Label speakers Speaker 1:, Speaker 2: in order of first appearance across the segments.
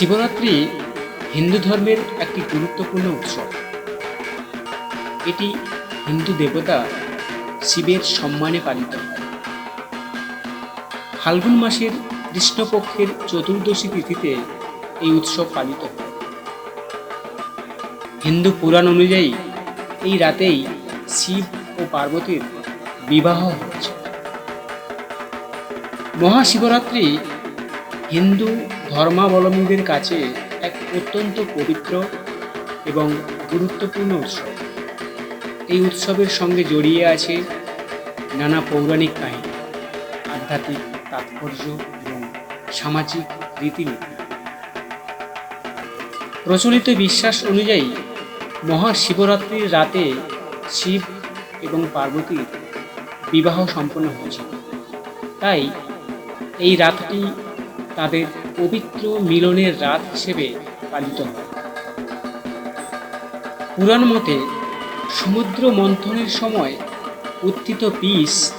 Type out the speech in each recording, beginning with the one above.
Speaker 1: শিবরাত্রি হিন্দু ধর্মের একটি গুরুত্বপূর্ণ উৎসব। এটি হিন্দু দেবতা শিবের সম্মানে পালিত হয়। ফাল্গুন মাসের কৃষ্ণপক্ষের চতুর্দশী তিথিতে এই উৎসব পালিত হয়। হিন্দু পুরাণ অনুযায়ী এই রাতেই শিব ও পার্বতীর বিবাহ হয়েছে মহাশিবরাত্রি হিন্দু ধর্মাবলম্বীদের কাছে এক অত্যন্ত পবিত্র এবং গুরুত্বপূর্ণ উৎসব। এই উৎসবের সঙ্গে জড়িয়ে আছে নানা পৌরাণিক কাহিনী, আধ্যাত্মিক তাৎপর্য এবং সামাজিক রীতিনীতি। প্রচলিত বিশ্বাস অনুযায়ী মহাশিবরাত্রির রাতে শিব এবং পার্বতীর বিবাহ সম্পন্ন হয়েছিল। তাই এই রাতটি তাদের পবিত্র মিলনের রাত হিসেবে পালিত হয়। পুরাণ মতে সমুদ্র মন্থনের সময় উত্থিত বিষ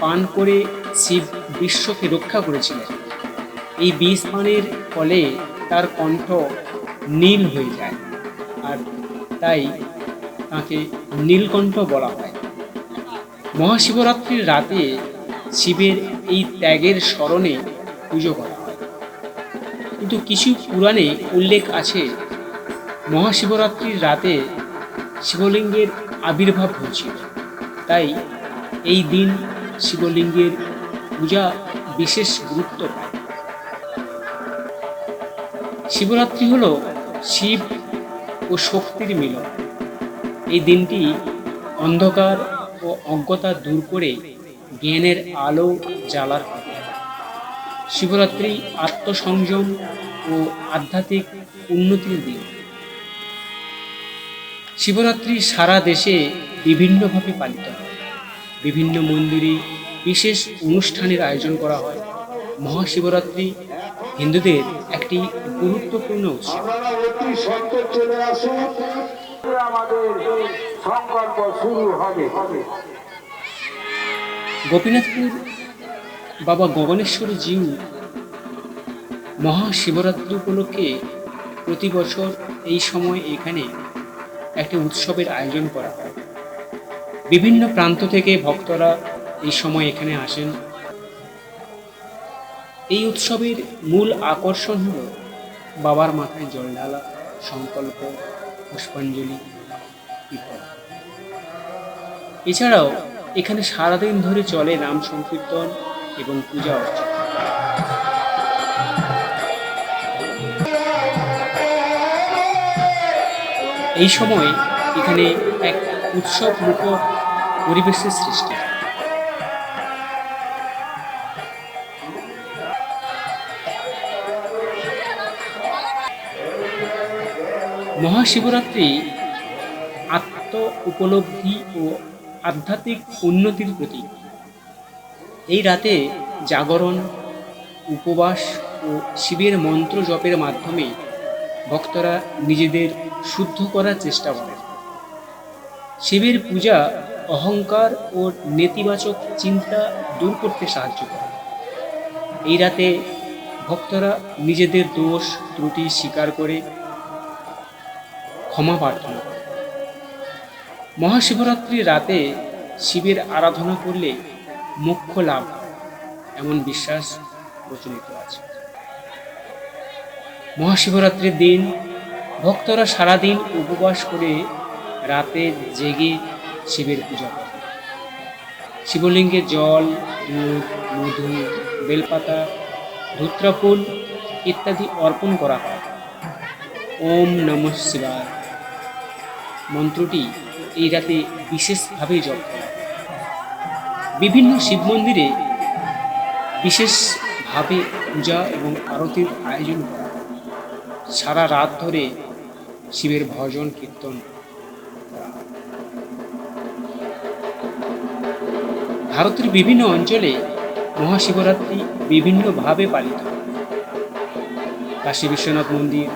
Speaker 1: পান করে শিব বিশ্বকে রক্ষা করেছিলেন। এই বিষ পানের ফলে তার কণ্ঠ নীল হয়ে যায় আর তাই তাকে নীলকণ্ঠ বলা হয়। মহাশিবরাত্রির রাতে শিবের এই ত্যাগের স্মরণে পুজো করা হয়। কিন্তু কিছু পুরাণে উল্লেখ আছে। মহাশিবরাত্রির রাতে শিবলিঙ্গের আবির্ভাব হয়েছিল। তাই এই দিন শিবলিঙ্গের পূজা বিশেষ গুরুত্ব পায়। শিবরাত্রি হল শিব ও শক্তির মিলন। এই দিনটি অন্ধকার ও অজ্ঞতা দূর করে জ্ঞানের আলো জ্বালার শিবরাত্রি আত্মসংযম ও আধ্যাত্মিক উন্নতির দিন। শিবরাত্রি সারা দেশে বিভিন্নভাবে পালিত হয়। বিভিন্ন মন্দিরে বিশেষ অনুষ্ঠানের আয়োজন করা হয়। মহাশিবরাত্রি হিন্দুদের একটি গুরুত্বপূর্ণ উৎসব। গোপীনাথপুর বাবা গগনেশ্বর জিউ মহাশিবরাত্রি উপলক্ষে প্রতি বছর এই সময় এখানে একটি উৎসবের আয়োজন করা হয়। বিভিন্ন প্রান্ত থেকে ভক্তরা এই সময় এখানে আসেন। এই উৎসবের মূল আকর্ষণ হল বাবার মাথায় জল ঢালা সংকল্প, পুষ্পাঞ্জলি ইত্যাদি। এছাড়াও এখানে সারাদিন ধরে চলে নাম সংকীর্তন এবং পূজা অর্চনা। এই সময় এখানে এক উৎসব মুখ পরিবেশের সৃষ্টি। মহাশিবরাত্রি আত্ম উপলব্ধি ও আধ্যাত্মিক উন্নতির প্রতীক। এই রাতে জাগরণ, উপবাস ও শিবের মন্ত্র জপের মাধ্যমে ভক্তরা নিজেদের শুদ্ধ করার চেষ্টা করেন শিবের পূজা অহংকার ও নেতিবাচক চিন্তা দূর করতে সাহায্য করে। এই রাতে ভক্তরা নিজেদের দোষ, ত্রুটি স্বীকার করে ক্ষমা প্রার্থনা করে। মহাশিবরাত্রির রাতে শিবের আরাধনা করলে মোক্ষ লাভ এমন বিশ্বাস প্রচলিত আছে। মহাশিবরাত্রির দিন, ভক্তরা সারাদিন উপবাস করে রাতে জেগে শিবের পূজা করে। শিবলিঙ্গে জল, দুধ, মধু, বেলপাতা, ধূত্রাফুল ইত্যাদি অর্পণ করা হয়। ওম নমঃ শিবায়। মন্ত্রটি এই রাতে বিশেষভাবে জপ করা বিভিন্ন শিব মন্দিরে বিশেষভাবে পূজা এবং আরতির আয়োজন করা সারা রাত ধরে শিবের ভজন কীর্তন। ভারতের বিভিন্ন অঞ্চলে মহাশিবরাত্রি বিভিন্নভাবে পালিত কাশী বিশ্বনাথ মন্দির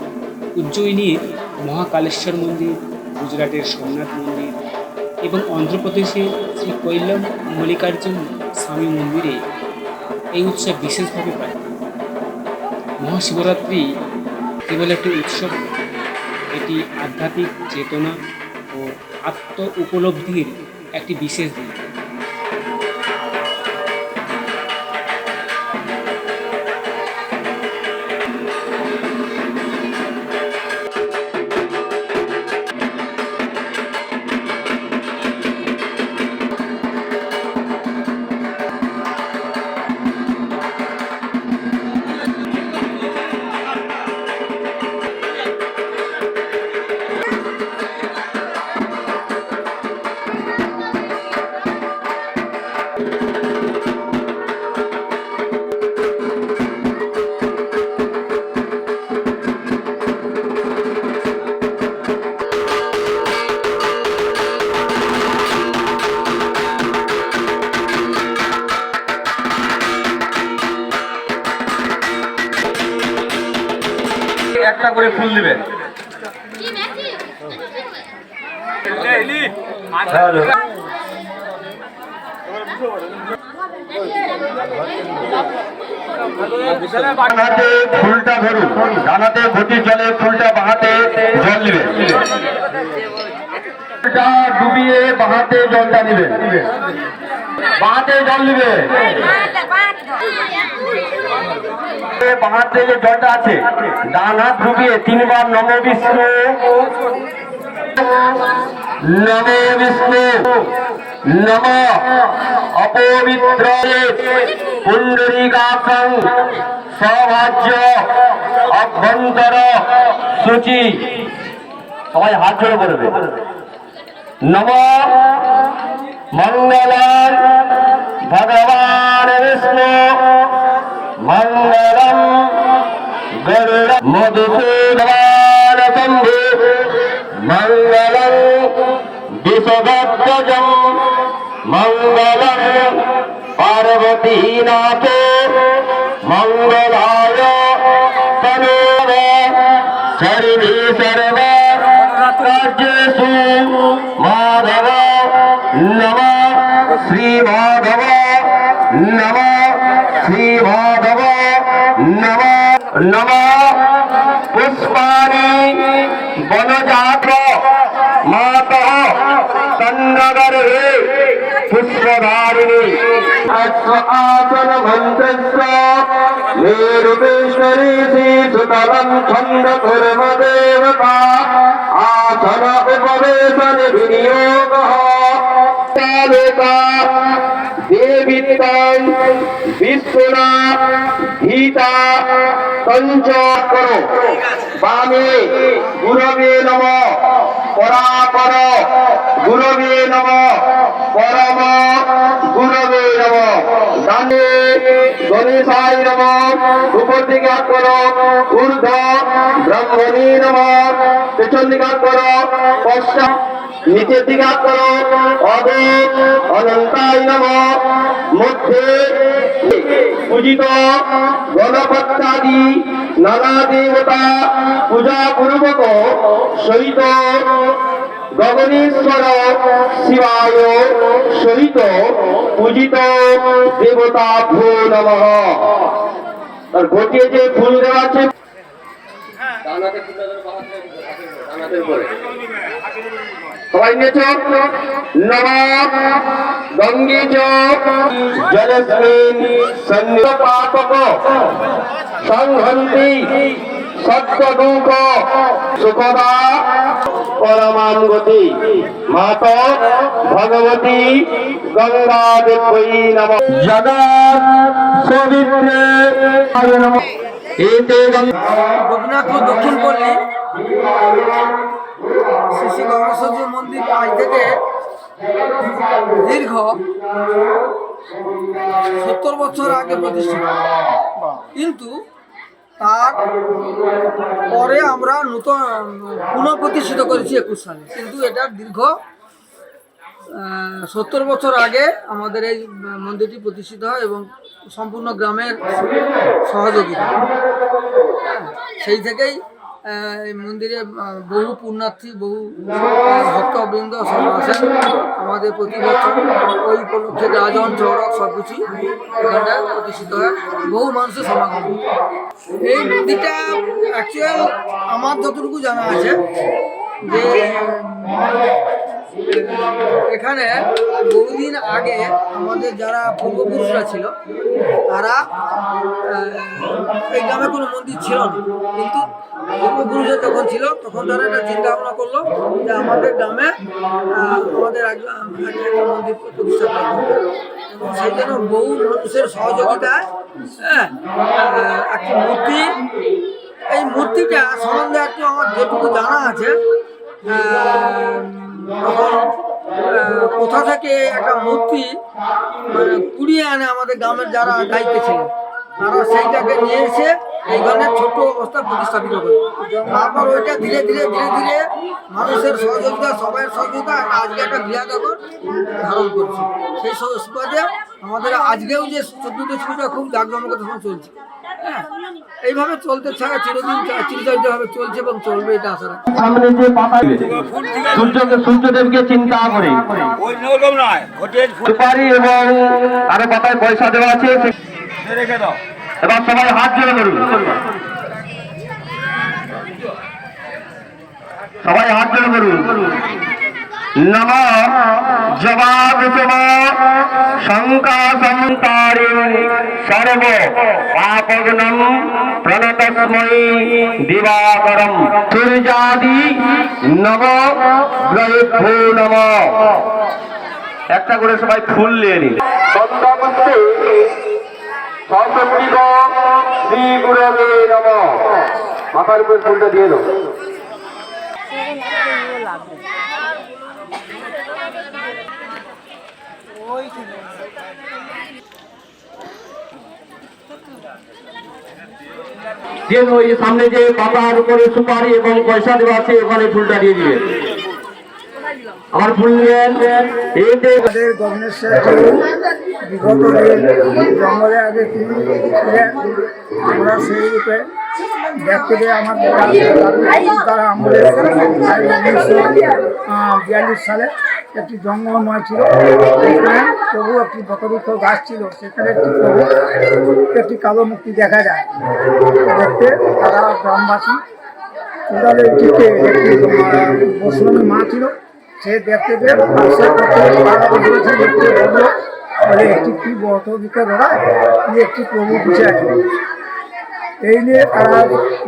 Speaker 1: উজ্জয়িনীর মহাকালেশ্বর মন্দির, গুজরাটের সোমনাথ মন্দির এবং অন্ধ্রপ্রদেশের শ্রী কৈলাম মল্লিকার্জুন স্বামী মন্দিরে এই উৎসব বিশেষভাবে পালিত মহাশিবরাত্রি কেবল একটি উৎসব এটি আধ্যাত্মিক চেতনা ও আত্ম উপলব্ধির একটি বিশেষ দিন।
Speaker 2: ডানাতে ফুলটা ধরুন। ডানাতে ঘটি জলে ফুলটা বাহাতে জল দিবেন। ফুলটা ডুবিয়ে বাহাতে জলটা দিবেন। বাহাতে জল দিবে বাহাতে যে জলটা আছে। ডান ডুবিয়ে তিনবার নম বিষ্ণু। নম বিষ্ণু। নম। অপবিত্র পুণ্ডরীকাসং। সৌভাজ্য অভ্যন্তর সূচি। সবাই হাত জোড়ে বলবে নম মঙ্গলান ভগবান বিষ্ণু। মঙ্গলম গরুড় মধুসূদন শম্ভু। মঙ্গলম বিশদত্তজম মঙ্গলম পার্বতীনাথ। মঙ্গলায় তনুর সর্বে সর্ব কার্যেষু মাধব নম শ্রী মাধব নম শ্রী মাধব নম নম আসন মন্ত্রস্য মেরুবেশ্বরী শ্রীসুতলম ছন্দ কুর্ম দেবতা। আসন উপবেশন বিনিয়োগ। তালুকা দেবিতাং বিষ্ণুনা, গীতা পঞ্চ করো। বামে, গুরবে নম। পরাপর গুরবে নম, পরম গুরবে নম। ডানে গণেশায় নম উপর দিকে হাত করো ঊর্ধ্ব ব্রহ্মণী নম পেছন দিকে হাত করো পশ্চাৎ নিচের দিকে হাত করো অদ অনন্তায় নম। মধ্যে পূজিত গণপত্যাদি নানা দেবতা পূজা পূর্বক সহিত গগনেশ্বর শিবায় সহিত পূজিত দেবতা ভূ নম। আর ঘটিয়ে যে ফুল দেওয়া আছে সবাই নিয়েছ? নম। গঙ্গে সত্য দুঃখ সুখদা পরমাম গতি মাত ভগবতী গঙ্গা দেবী নম। জগৎ সবিত্রে নম। এতে গঙ্গা
Speaker 3: গোপীনাথপুর দক্ষিণ পল্লী শ্রী শ্রী গঙ্গেশ্বর মন্দির আজ থেকে দীর্ঘ সত্তর বছর আগে প্রতিষ্ঠিত। কিন্তু তার পরে আমরা নূতন পুনঃপ্রতিষ্ঠিত করেছি একুশ সালে। কিন্তু এটা দীর্ঘ সত্তর বছর আগে আমাদের এই মন্দিরটি প্রতিষ্ঠিত হয় এবং সম্পূর্ণ গ্রামের সহযোগিতা সেই থেকেই এই মন্দিরে বহু পুণ্যার্থী, বহু ভক্তবৃন্দ সব আসেন আমাদের প্রতি বছর। ওই উপলক্ষে রাজন চড়ক সব কিছু প্রতিষ্ঠিত হয়। বহু মানুষের সমাগম। এই মন্দিরটা অ্যাকচুয়াল আমার যতটুকু জানা আছে যে, এখানে বহুদিন আগে আমাদের যারা পূর্বপুরুষরা ছিল এই গ্রামে কোনো মন্দির ছিল না কিন্তু পূর্বপুরুষরা যখন ছিল, তখন তারা একটা চিন্তা ভাবনা করল যে আমাদের গ্রামে আমাদের এক এক একটা মন্দির প্রতিষ্ঠা হবে। সেই জন্য বহু মানুষের সহযোগিতায় হ্যাঁ একটি মূর্তি, এই মূর্তিটা সম্বন্ধে একটু আমার যেটুকু জানা আছে কোথা থেকে একটা মূর্তি মানে কুড়িয়ে আনে আমাদের গ্রামের যারা দায়িত্বে ছিল, তারা সেইটাকে নিয়ে এসে এইখানে ছোট অবস্থা প্রতিস্থাপিত করে। তারপর ওইটা ধীরে ধীরে ধীরে ধীরে মানুষের সহযোগিতা সবাই সহযোগিতা আজকে একটা বৃহদাকর ধারণ করছে। সেই সুবাদে আমাদের আজকেও যে চতুর্দশ পূজা খুব সঙ্গে চলছে। এইভাবে চলতে ছাড়া চিরদিন চিরচরিতভাবে চলছে এবং চলবে এটা আশা রাখি
Speaker 2: সামনে যে পাতা সূর্যকে সূর্যদেবকে চিন্তা করে। সুপারি এবং আরও পাতায় পয়সা দেওয়া আছে এবার সবাই হাত জোড়ে করুন সবাই হাত জোড়ে করুন নম জবাব সম শঙ্কা সন্তারি সর্ব পাপগ্নম প্রণতস্মৈ দিবাকরম সূর্যাদি নম গ্রহেভ্যো নম একটা করে সবাই ফুল নিয়ে নিন। সন্ধ্যাবস্তে সরস্বতী শ্রী গুরবে নম। মাথার উপর ফুলটা দিয়ে দাও। দিয়ে ওই সামনে যে পাতার উপরে সুপারি এবং পয়সা দেওয়া আছে, ওখানে ফুলটা দিয়ে দিবে আমার ফুল
Speaker 4: আমাদের গভর্নেশ্বর বিগত জঙ্গলে আগে ছিলেন, আমরা সেই রূপে পেয়ে আমার তারা বিয়াল্লিশ সালে একটি জঙ্গলময় ছিল। সেখানে তবু একটি বটবৃক্ষ গাছ ছিল। সেখানে একটি একটি কালো মূর্তি দেখা যায়। দেখতে তারা গ্রামবাসী। দিকে একটি মা ছিল। সে দেখতে পেয়ে বলে, একটি কি একটি প্রভু বসে আছে এই নিয়ে তারা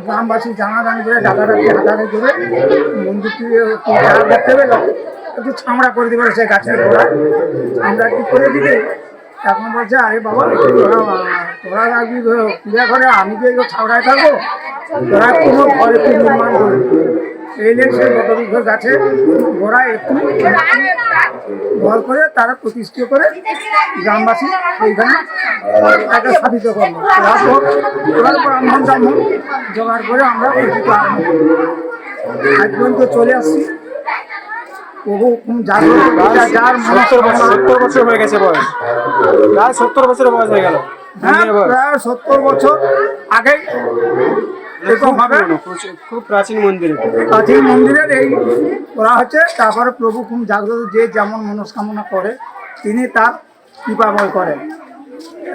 Speaker 4: গ্রামবাসী জানাজানি করে, ডাকাডাকি হাতাহাতি করে মন্দিরটি দেখতে পেল। একটু ছামড়া করে দিবে সেই গাছের গোড়া ছামড়া কি করে দিবে? এখন বলছে, আরে বাবা, তোরা রাখবি পূজা করে, আমি কি ছামড়ায় থাকব? তোরা কোনো একটু নির্মাণ করবি এই নিয়ে সেই বটবৃক্ষ গাছে একটু ঘর করে তারা প্রতিষ্ঠিত করে গ্রামবাসী সেইখানে তাকে স্থাপিত করল। তারপর এবার ব্রাহ্মণ ব্রাহ্মণ জোগাড় করে আমরা আজ পর্যন্ত চলে আসছি।
Speaker 5: সত্তর বছর
Speaker 4: মনে
Speaker 5: সত্তর বছর হয়ে গেছে বয়স। প্রায় সত্তর বছরের বয়স হয়ে গেল।
Speaker 4: হ্যাঁ। প্রায় সত্তর বছর আগেই এরকম হবে?
Speaker 5: পুরনো, খুব প্রাচীন মন্দির
Speaker 4: প্রাচীন মন্দিরের এই করা হচ্ছে তারপরে প্রভু খুব জাগ্রত যে যেমন মনস্কামনা করে তিনি তার কৃপাময় করেন।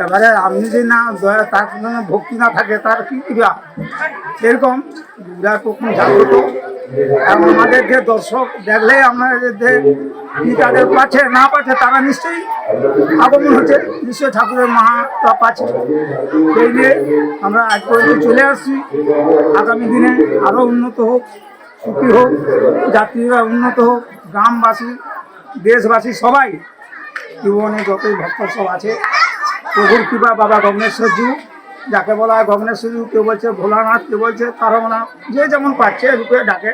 Speaker 4: এবারে আপনি যদি না দয়া তার ভক্তি না থাকে তার কি কৃপা? এরকম দুর্গা খুব জাগ্রত। আমাদের যে দর্শক দেখলে আমরা যে তাদের পাচ্ছে, না পাচ্ছে, তারা নিশ্চয়ই আগমন হচ্ছে। নিশ্চয়ই ঠাকুরের মহা তা পাচ্ছে। সেই নিয়ে আমরা আজ পর্যন্ত চলে আসছি। আগামী দিনে আরও উন্নত হোক, সুখী হোক, যাত্রীরা উন্নত হোক, গ্রামবাসী, দেশবাসী সবাই জীবনে যতই ভক্ত সব আছে, প্রভুর কৃপা বাবা গগনেশ্বরজি যাকে বলা হয় গগনেশ্বরজি কেউ বলছে ভোলানাথ, কেউ বলছে তারমনা, যে যেমন পাচ্ছে রূপে ডাকে।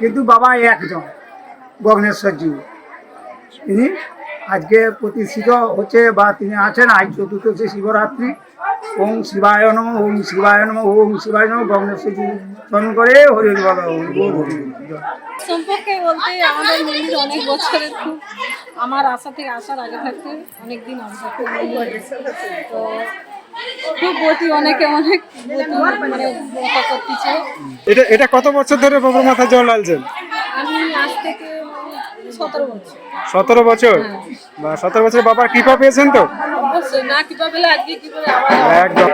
Speaker 4: কিন্তু বাবা একজন গগনেশ্বরজি তিনি আজকে প্রতিষ্ঠিত হচ্ছে বা তিনি আছেন আজ চতুর্দশী শিবরাত্রি। ওম শিবায় নম, ওম শিবায় নম, ওম শিবায় নম স্মরণ করে হরি হরি বল।
Speaker 6: সম্পর্কে বলতে আমাদের মন্দির অনেক বছরের খুব। আমার আশা থেকে আসার আগে থাকতে অনেক দিন আশা খুব তো খুব বটি অনেকে অনেক বটি মানে বকা করতেছে
Speaker 5: এটা এটা কত বছর ধরে বাবার মাথায় জল ঢালছেন?
Speaker 6: আমি আজ থেকে সতেরো বছর।
Speaker 5: সতেরো বছর? বা সতেরো বছর বাবার কৃপা পেয়েছেন তো?
Speaker 6: না কৃপা পেলে আজকে
Speaker 5: একদম।